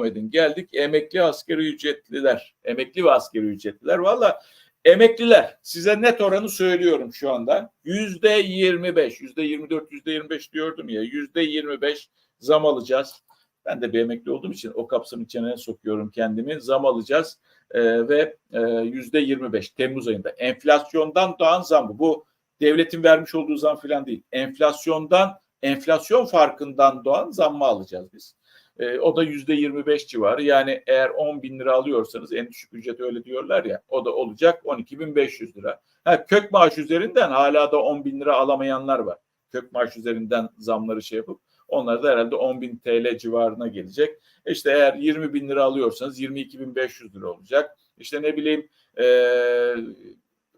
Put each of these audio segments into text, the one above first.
devam edin. Geldik emekli askeri ücretliler. Emekli ve askeri ücretliler. Valla emekliler size net oranı söylüyorum şu anda. Yüzde 25, yüzde 24, yüzde 25 diyordum ya. Yüzde 25 zam alacağız. Ben de bir emekli olduğum için o kapsamın içine sokuyorum kendimi. Zam alacağız ee, ve e, yüzde 25 Temmuz ayında. Enflasyondan doğan zam bu. Bu devletin vermiş olduğu zam falan değil. Enflasyondan, enflasyon farkından doğan zammı alacağız biz. E, o da yüzde 25 civarı. Yani eğer 10 bin lira alıyorsanız en düşük ücret öyle diyorlar ya o da olacak 12.500 lira. Ha, kök maaş üzerinden hala da 10 bin lira alamayanlar var. Kök maaş üzerinden zamları şey yapıp onlar da herhalde 10 bin TL civarına gelecek. İşte eğer 20 bin lira alıyorsanız 22.500 lira olacak. İşte ne bileyim e,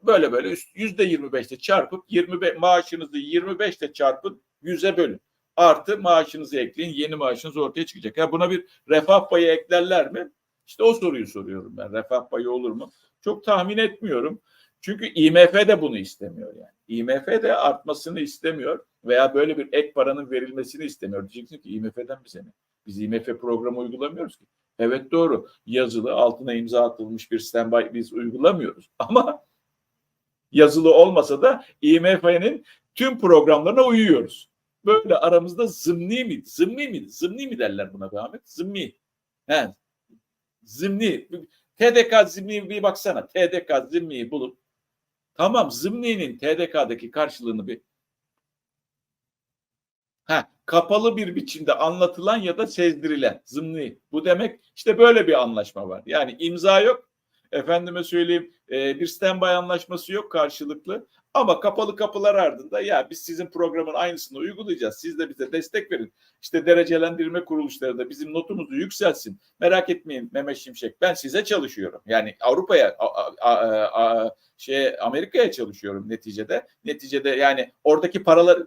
böyle böyle yüzde 25'te çarpıp 25 maaşınızı 25'te çarpın 100'e bölün. Artı maaşınızı ekleyin yeni maaşınız ortaya çıkacak. Ya buna bir refah payı eklerler mi? İşte o soruyu soruyorum ben. Refah payı olur mu? Çok tahmin etmiyorum. Çünkü IMF de bunu istemiyor yani. IMF de artmasını istemiyor veya böyle bir ek paranın verilmesini istemiyor. Diyeceksin ki IMF'den bize ne? Biz IMF programı uygulamıyoruz ki. Evet doğru. Yazılı altına imza atılmış bir standby biz uygulamıyoruz. Ama yazılı olmasa da IMF'nin tüm programlarına uyuyoruz. Böyle aramızda zımni mi? Zımni mi? Zımni mi derler buna be Ahmet? Zımni. He. Zımni. TDK zımni bir baksana. TDK zımniyi bulup tamam zımninin TDK'daki karşılığını bir Ha, kapalı bir biçimde anlatılan ya da sezdirilen zımni. Bu demek işte böyle bir anlaşma var. Yani imza yok. Efendime söyleyeyim e, bir standby anlaşması yok karşılıklı. Ama kapalı kapılar ardında ya biz sizin programın aynısını uygulayacağız. Siz de bize destek verin. İşte derecelendirme kuruluşları da bizim notumuzu yükselsin. Merak etmeyin Mehmet Şimşek ben size çalışıyorum. Yani Avrupa'ya şey Amerika'ya çalışıyorum neticede. Neticede yani oradaki paralar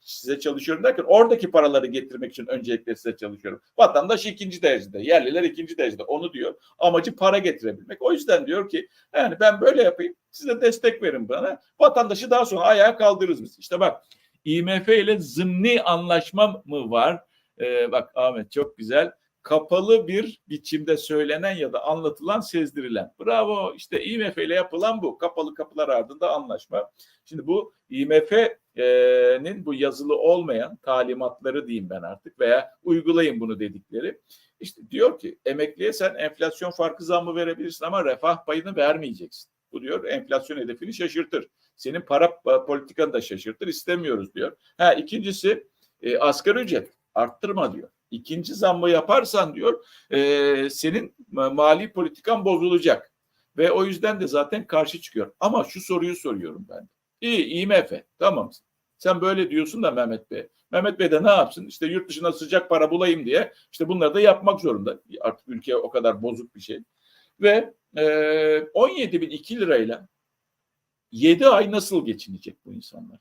size çalışıyorum derken oradaki paraları getirmek için öncelikle size çalışıyorum. Vatandaş ikinci derecede, yerliler ikinci derecede onu diyor. Amacı para getirebilmek. O yüzden diyor ki yani ben böyle yapayım size destek verin bana. Vatandaşı daha sonra ayağa kaldırırız biz. İşte bak IMF ile zımni anlaşma mı var? Ee, bak Ahmet çok güzel kapalı bir biçimde söylenen ya da anlatılan sezdirilen. Bravo işte IMF ile yapılan bu. Kapalı kapılar ardında anlaşma. Şimdi bu IMF'nin bu yazılı olmayan talimatları diyeyim ben artık veya uygulayın bunu dedikleri. İşte diyor ki emekliye sen enflasyon farkı zammı verebilirsin ama refah payını vermeyeceksin. Bu diyor enflasyon hedefini şaşırtır. Senin para politikanı da şaşırtır istemiyoruz diyor. Ha ikincisi e, asgari ücret arttırma diyor. İkinci zammı yaparsan diyor e, senin mali politikan bozulacak. Ve o yüzden de zaten karşı çıkıyor. Ama şu soruyu soruyorum ben. İyi IMF tamam. Sen böyle diyorsun da Mehmet Bey. Mehmet Bey de ne yapsın? İşte yurt dışına sıcak para bulayım diye işte bunları da yapmak zorunda. Artık ülke o kadar bozuk bir şey. Ve e, 17 bin 2 lirayla 7 ay nasıl geçinecek bu insanlar?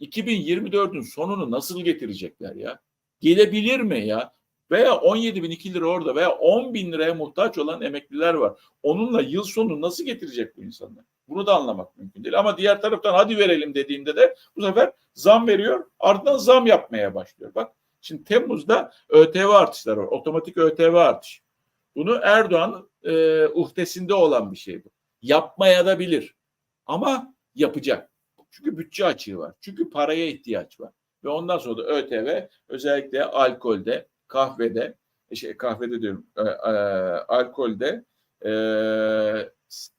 2024'ün sonunu nasıl getirecekler ya? Gelebilir mi ya? Veya 17 bin 2 lira orada veya 10 bin liraya muhtaç olan emekliler var. Onunla yıl sonu nasıl getirecek bu insanlar? Bunu da anlamak mümkün değil. Ama diğer taraftan hadi verelim dediğinde de bu sefer zam veriyor ardından zam yapmaya başlıyor. Bak şimdi Temmuz'da ÖTV artışları var. Otomatik ÖTV artış. Bunu Erdoğan e, uhdesinde olan bir şey bu. Yapmaya da bilir. Ama yapacak. Çünkü bütçe açığı var. Çünkü paraya ihtiyaç var. Ve ondan sonra da ÖTV özellikle alkolde, kahvede, şey kahvede diyorum, e, e, alkolde, e,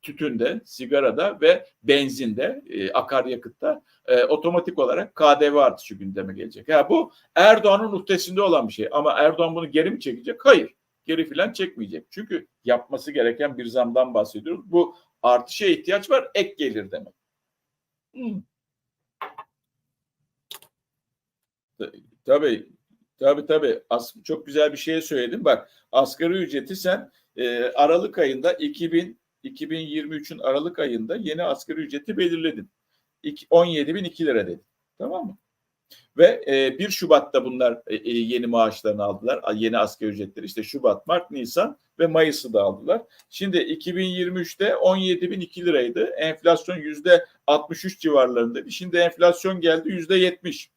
tütünde, sigarada ve benzinde, e, akaryakıtta e, otomatik olarak KDV artışı gündeme gelecek. Ya bu Erdoğan'ın uhdesinde olan bir şey. Ama Erdoğan bunu geri mi çekecek? Hayır. Geri filan çekmeyecek. Çünkü yapması gereken bir zamdan bahsediyoruz. Bu artışa ihtiyaç var. Ek gelir demek. Hmm. Tabii tabii tabii. As çok güzel bir şey söyledin. Bak asgari ücreti sen e, Aralık ayında 2000 2023'ün Aralık ayında yeni asgari ücreti belirledin. 17.002 lira dedin. Tamam mı? Ve e, 1 Şubat'ta bunlar e, e, yeni maaşlarını aldılar. Yeni asgari ücretleri işte Şubat, Mart, Nisan ve Mayıs'ı da aldılar. Şimdi 2023'te 17.002 liraydı. Enflasyon yüzde 63 civarlarındaydı. Şimdi enflasyon geldi yüzde 70.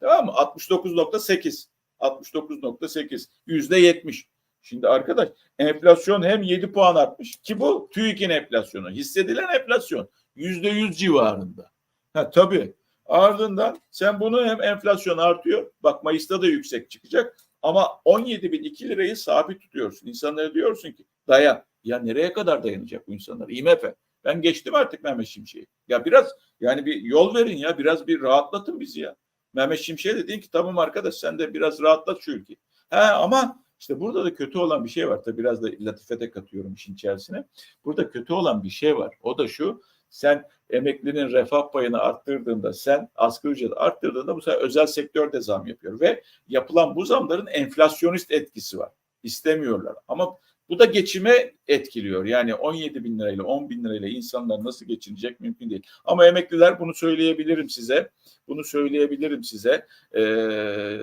Tamam mı? 69.8. 69.8. Yüzde 70. Şimdi arkadaş enflasyon hem 7 puan artmış ki bu TÜİK'in enflasyonu. Hissedilen enflasyon %100 civarında. Ha tabii. Ardından sen bunu hem enflasyon artıyor. Bak Mayıs'ta da yüksek çıkacak. Ama 17 bin 2 lirayı sabit tutuyorsun. İnsanlara diyorsun ki dayan. Ya nereye kadar dayanacak bu insanlar? IMF. Ben geçtim artık Mehmet Şimşek'i. Ya biraz yani bir yol verin ya. Biraz bir rahatlatın bizi ya. Mehmet Şimşek'e de deyin ki tamam arkadaş sen de biraz rahatlat şu ülkeyi. He ama işte burada da kötü olan bir şey var. Tabii biraz da latifete katıyorum işin içerisine. Burada kötü olan bir şey var. O da şu. Sen emeklinin refah payını arttırdığında, sen asgari ücreti arttırdığında bu sefer özel sektör de zam yapıyor. Ve yapılan bu zamların enflasyonist etkisi var. İstemiyorlar. Ama bu da geçime etkiliyor. Yani 17 bin lirayla 10 bin lirayla insanlar nasıl geçinecek mümkün değil. Ama emekliler bunu söyleyebilirim size. Bunu söyleyebilirim size. Ee,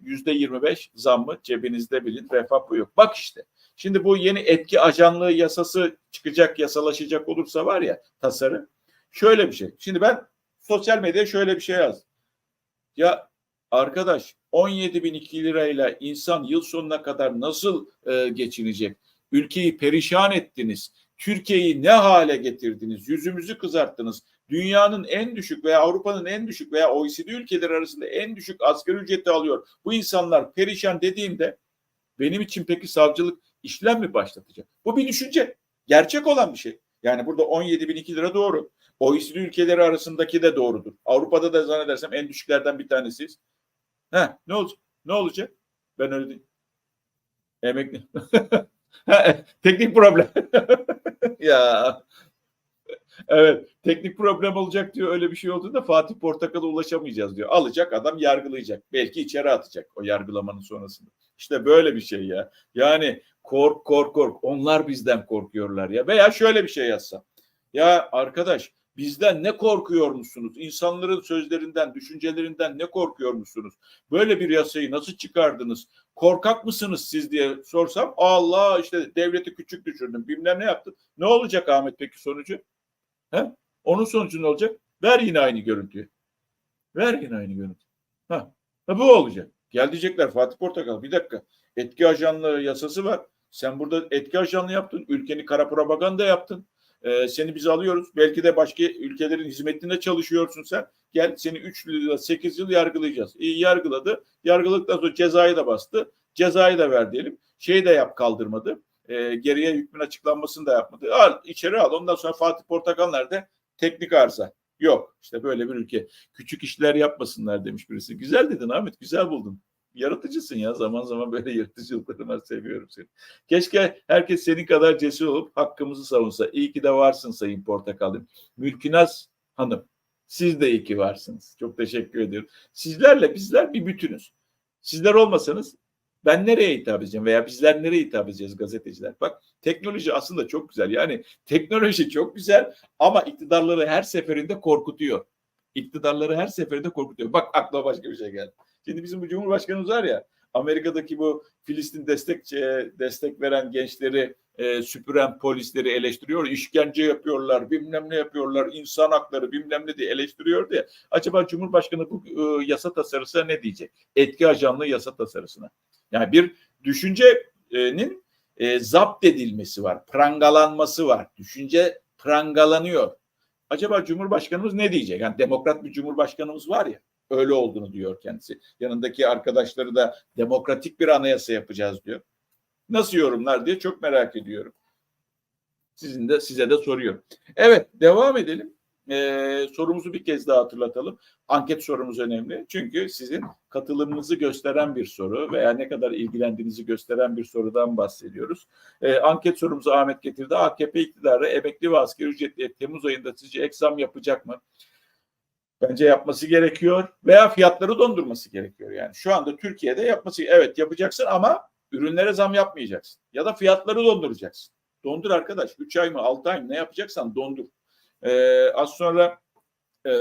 Yüzde 25 zammı cebinizde bilin. Refah bu yok. Bak işte. Şimdi bu yeni etki ajanlığı yasası çıkacak, yasalaşacak olursa var ya tasarı. Şöyle bir şey. Şimdi ben sosyal medyaya şöyle bir şey yazdım. Ya arkadaş 17 bin 2 lirayla insan yıl sonuna kadar nasıl e, geçinecek? Ülkeyi perişan ettiniz. Türkiye'yi ne hale getirdiniz? Yüzümüzü kızarttınız. Dünyanın en düşük veya Avrupa'nın en düşük veya OECD ülkeleri arasında en düşük asgari ücreti alıyor. Bu insanlar perişan dediğimde benim için peki savcılık işlem mi başlatacak? Bu bir düşünce. Gerçek olan bir şey. Yani burada 17 bin 2 lira doğru. OECD ülkeleri arasındaki de doğrudur. Avrupa'da da zannedersem en düşüklerden bir tanesiyiz. Ha, ne olacak? Ne olacak? Ben öyle değil. Emekli. teknik problem. ya. Evet, teknik problem olacak diyor. Öyle bir şey olduğunda Fatih Portakal'a ulaşamayacağız diyor. Alacak adam yargılayacak. Belki içeri atacak o yargılamanın sonrasında. İşte böyle bir şey ya. Yani kork kork kork. Onlar bizden korkuyorlar ya. Veya şöyle bir şey yazsam. Ya arkadaş bizden ne korkuyor musunuz? İnsanların sözlerinden, düşüncelerinden ne korkuyor musunuz? Böyle bir yasayı nasıl çıkardınız? Korkak mısınız siz diye sorsam Allah işte devleti küçük düşürdüm. Bilmem ne yaptın. Ne olacak Ahmet peki sonucu? He? Onun sonucu ne olacak? Ver yine aynı görüntüyü. Ver yine aynı görüntü. Ha. ha bu olacak. Gel diyecekler Fatih Portakal bir dakika. Etki ajanlığı yasası var. Sen burada etki ajanlığı yaptın. Ülkeni kara propaganda yaptın. Ee, seni biz alıyoruz. Belki de başka ülkelerin hizmetinde çalışıyorsun sen. Gel seni 3 yıl 8 yıl yargılayacağız. İyi yargıladı. Yargıladıktan sonra cezayı da bastı. Cezayı da ver diyelim. Şeyi de yap kaldırmadı. Ee, geriye hükmün açıklanmasını da yapmadı. Al içeri al. Ondan sonra Fatih Portakal nerede? Teknik arıza. Yok. İşte böyle bir ülke. Küçük işler yapmasınlar demiş birisi. Güzel dedin Ahmet. Güzel buldun. Yaratıcısın ya. Zaman zaman böyle yaratıcılıkları var. Seviyorum seni. Keşke herkes senin kadar cesur olup hakkımızı savunsa. İyi ki de varsın Sayın Portakal'ım. Mülkünaz Hanım. Siz de iyi ki varsınız. Çok teşekkür ediyorum. Sizlerle bizler bir bütünüz. Sizler olmasanız ben nereye hitap edeceğim veya bizler nereye hitap edeceğiz gazeteciler? Bak teknoloji aslında çok güzel. Yani teknoloji çok güzel ama iktidarları her seferinde korkutuyor. İktidarları her seferinde korkutuyor. Bak aklıma başka bir şey geldi. Şimdi bizim bu Cumhurbaşkanımız var ya Amerika'daki bu Filistin destek destek veren gençleri e, süpüren polisleri eleştiriyor. işkence yapıyorlar, bilmem ne yapıyorlar, insan hakları bilmem ne diye eleştiriyor diye. Acaba Cumhurbaşkanı bu e, yasa tasarısına ne diyecek? Etki ajanlığı yasa tasarısına. Yani bir düşüncenin e, zapt edilmesi var, prangalanması var. Düşünce prangalanıyor. Acaba Cumhurbaşkanımız ne diyecek? Yani demokrat bir Cumhurbaşkanımız var ya öyle olduğunu diyor kendisi. Yanındaki arkadaşları da demokratik bir anayasa yapacağız diyor. Nasıl yorumlar diye çok merak ediyorum. Sizin de size de soruyorum. Evet devam edelim. Ee, sorumuzu bir kez daha hatırlatalım. Anket sorumuz önemli. Çünkü sizin katılımınızı gösteren bir soru veya ne kadar ilgilendiğinizi gösteren bir sorudan bahsediyoruz. Ee, anket sorumuzu Ahmet getirdi. AKP iktidarı emekli ve asgari ücretli Temmuz ayında sizce eksam yapacak mı? Bence yapması gerekiyor veya fiyatları dondurması gerekiyor. Yani şu anda Türkiye'de yapması evet yapacaksın ama ürünlere zam yapmayacaksın. Ya da fiyatları donduracaksın. Dondur arkadaş. 3 ay mı 6 ay mı ne yapacaksan dondur. Ee, az sonra e,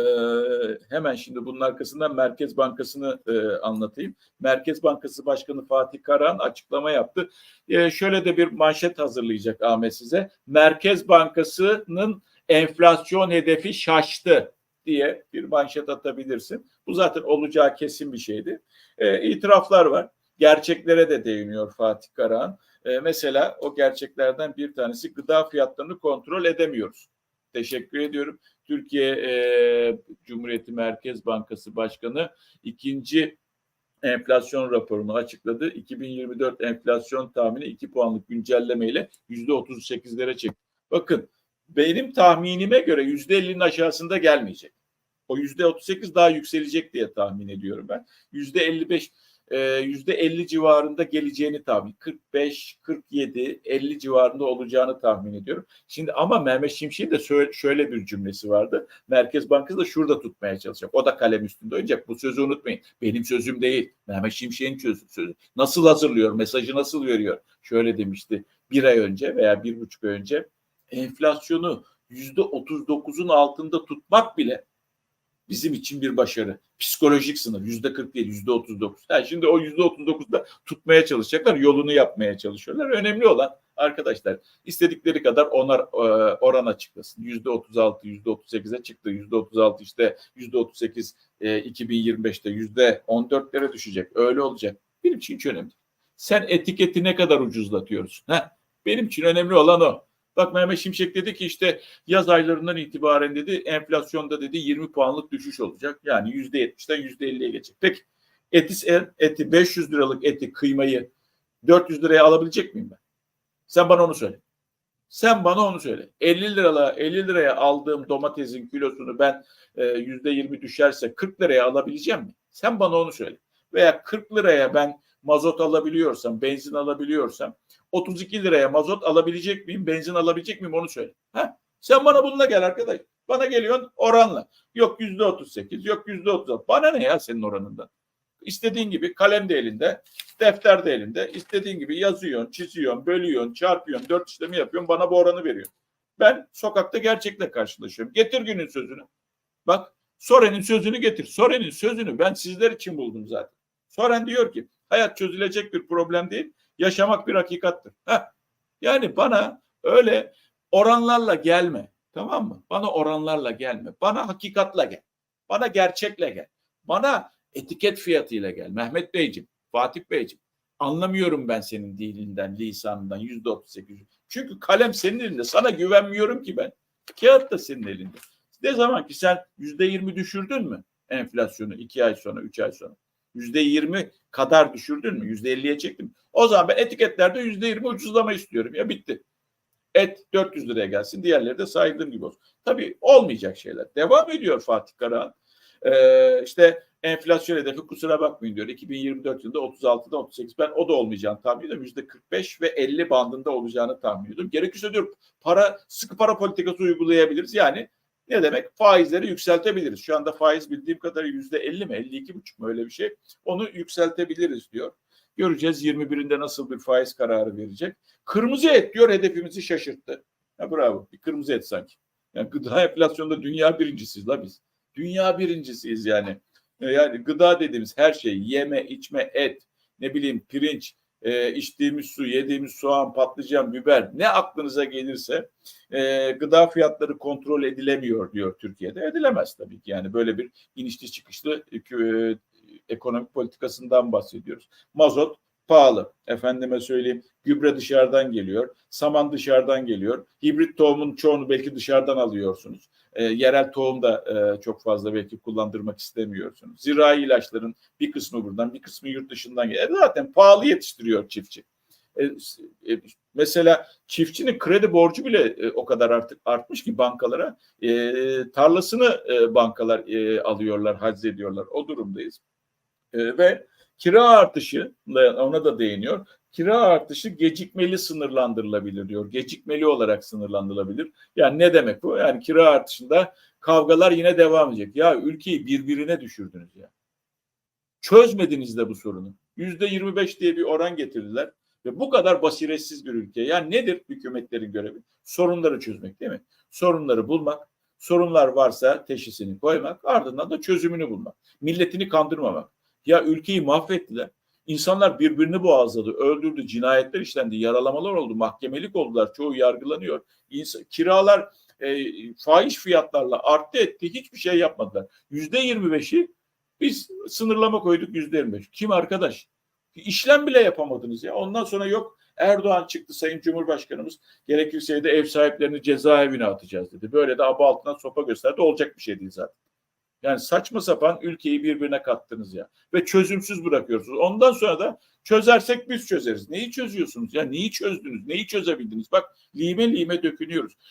hemen şimdi bunun arkasından Merkez Bankası'nı e, anlatayım. Merkez Bankası Başkanı Fatih Karahan açıklama yaptı. E, şöyle de bir manşet hazırlayacak Ahmet size. Merkez Bankası'nın enflasyon hedefi şaştı diye bir manşet atabilirsin. Bu zaten olacağı kesin bir şeydi. E, itiraflar var. Gerçeklere de değiniyor Fatih Karahan. e, mesela o gerçeklerden bir tanesi gıda fiyatlarını kontrol edemiyoruz. Teşekkür ediyorum. Türkiye e, Cumhuriyeti Merkez Bankası Başkanı ikinci enflasyon raporunu açıkladı. 2024 enflasyon tahmini 2 puanlık güncellemeyle %38'lere çekti. Bakın benim tahminime göre %50'nin aşağısında gelmeyecek. O %38 daha yükselecek diye tahmin ediyorum ben. %55 yüzde 50 civarında geleceğini tahmin 45 47 50 civarında olacağını tahmin ediyorum. Şimdi ama Mehmet Şimşek'in de şöyle bir cümlesi vardı. Merkez Bankası da şurada tutmaya çalışacak. O da kalem üstünde oynayacak. Bu sözü unutmayın. Benim sözüm değil. Mehmet Şimşek'in sözü. Nasıl hazırlıyor? Mesajı nasıl veriyor? Şöyle demişti bir ay önce veya bir buçuk ay önce enflasyonu yüzde 39'un altında tutmak bile bizim için bir başarı. Psikolojik sınır yüzde 40 değil yüzde 39. Yani şimdi o yüzde 39'da tutmaya çalışacaklar. Yolunu yapmaya çalışıyorlar. Önemli olan arkadaşlar istedikleri kadar onar e, oran açıklasın. Yüzde 36, yüzde 38'e çıktı. Yüzde 36 işte yüzde 38 2025'te yüzde 14'lere düşecek. Öyle olacak. Benim için hiç önemli. Sen etiketi ne kadar ucuzlatıyorsun? Ha? Benim için önemli olan o. Bak Mehmet Şimşek dedi ki işte yaz aylarından itibaren dedi enflasyonda dedi 20 puanlık düşüş olacak. Yani %70'den %50'ye geçecek. Peki eti, eti 500 liralık eti kıymayı 400 liraya alabilecek miyim ben? Sen bana onu söyle. Sen bana onu söyle. 50 lirala 50 liraya aldığım domatesin kilosunu ben e, %20 düşerse 40 liraya alabileceğim mi? Sen bana onu söyle. Veya 40 liraya ben mazot alabiliyorsam, benzin alabiliyorsam 32 liraya mazot alabilecek miyim, benzin alabilecek miyim onu söyle. Ha? Sen bana bununla gel arkadaş. Bana geliyorsun oranla. Yok yüzde 38, yok yüzde 36. Bana ne ya senin oranından? İstediğin gibi kalem de elinde, defter de elinde. İstediğin gibi yazıyorsun, çiziyorsun, bölüyorsun, çarpıyorsun, dört işlemi yapıyorsun. Bana bu oranı veriyor. Ben sokakta gerçekle karşılaşıyorum. Getir günün sözünü. Bak Soren'in sözünü getir. Soren'in sözünü ben sizler için buldum zaten. Soren diyor ki hayat çözülecek bir problem değil yaşamak bir hakikattır. Heh. Yani bana öyle oranlarla gelme. Tamam mı? Bana oranlarla gelme. Bana hakikatla gel. Bana gerçekle gel. Bana etiket fiyatıyla gel. Mehmet Beyciğim, Fatih Beyciğim. Anlamıyorum ben senin dilinden, lisanından yüzde otuz sekiz. Çünkü kalem senin elinde. Sana güvenmiyorum ki ben. Kağıt da senin elinde. Ne zaman ki sen yüzde yirmi düşürdün mü enflasyonu iki ay sonra, üç ay sonra? Yüzde yirmi kadar düşürdün mü? Yüzde elliye çektim. O zaman ben etiketlerde yüzde yirmi ucuzlama istiyorum. Ya bitti. Et 400 liraya gelsin. Diğerleri de saydığım gibi olsun. Tabii olmayacak şeyler. Devam ediyor Fatih Karahan. Ee, işte enflasyon hedefi kusura bakmayın diyor. 2024 yılında 36'da 38. Ben o da olmayacağını tahmin ediyorum. Yüzde 45 ve 50 bandında olacağını tahmin ediyorum. Gerekirse diyor para sıkı para politikası uygulayabiliriz. Yani ne demek? Faizleri yükseltebiliriz. Şu anda faiz bildiğim kadarıyla yüzde 50 mi? 52 buçuk mu öyle bir şey. Onu yükseltebiliriz diyor. Göreceğiz 21'inde nasıl bir faiz kararı verecek. Kırmızı et diyor hedefimizi şaşırttı. Ya bravo bir kırmızı et sanki. Yani gıda enflasyonda dünya birincisiyiz la biz. Dünya birincisiyiz yani. Yani gıda dediğimiz her şey yeme, içme, et, ne bileyim pirinç, e, içtiğimiz su, yediğimiz soğan, patlıcan, biber ne aklınıza gelirse e, gıda fiyatları kontrol edilemiyor diyor Türkiye'de. Edilemez tabii ki yani böyle bir inişli çıkışlı e, ekonomik politikasından bahsediyoruz. Mazot pahalı. Efendime söyleyeyim gübre dışarıdan geliyor, saman dışarıdan geliyor. Hibrit tohumun çoğunu belki dışarıdan alıyorsunuz. E, yerel tohum da e, çok fazla belki kullandırmak istemiyorsunuz. Zirai ilaçların bir kısmı buradan, bir kısmı yurt dışından geliyor. E, zaten pahalı yetiştiriyor çiftçi. E, e, mesela çiftçinin kredi borcu bile e, o kadar artık artmış ki bankalara e, tarlasını e, bankalar e, alıyorlar, haczediyorlar. O durumdayız. E, ve kira artışı ona da değiniyor. Kira artışı gecikmeli sınırlandırılabilir diyor. Gecikmeli olarak sınırlandırılabilir. Yani ne demek bu? Yani kira artışında kavgalar yine devam edecek. Ya ülkeyi birbirine düşürdünüz ya. Çözmediniz de bu sorunu. Yüzde 25 diye bir oran getirdiler. Ve bu kadar basiretsiz bir ülke. Yani nedir hükümetlerin görevi? Sorunları çözmek değil mi? Sorunları bulmak, sorunlar varsa teşhisini koymak, ardından da çözümünü bulmak. Milletini kandırmamak. Ya ülkeyi mahvettiler. İnsanlar birbirini boğazladı, öldürdü, cinayetler işlendi, yaralamalar oldu, mahkemelik oldular, çoğu yargılanıyor. İnsan, kiralar e, faiz fiyatlarla arttı etti, hiçbir şey yapmadılar. Yüzde yirmi beşi biz sınırlama koyduk yüzde yirmi beş. Kim arkadaş? işlem bile yapamadınız ya. Ondan sonra yok Erdoğan çıktı Sayın Cumhurbaşkanımız gerekirse de ev sahiplerini cezaevine atacağız dedi. Böyle de aba altından sopa gösterdi. Olacak bir şey değil zaten. Yani saçma sapan ülkeyi birbirine kattınız ya. Ve çözümsüz bırakıyorsunuz. Ondan sonra da çözersek biz çözeriz. Neyi çözüyorsunuz ya? Neyi çözdünüz? Neyi çözebildiniz? Bak lime lime dökünüyoruz.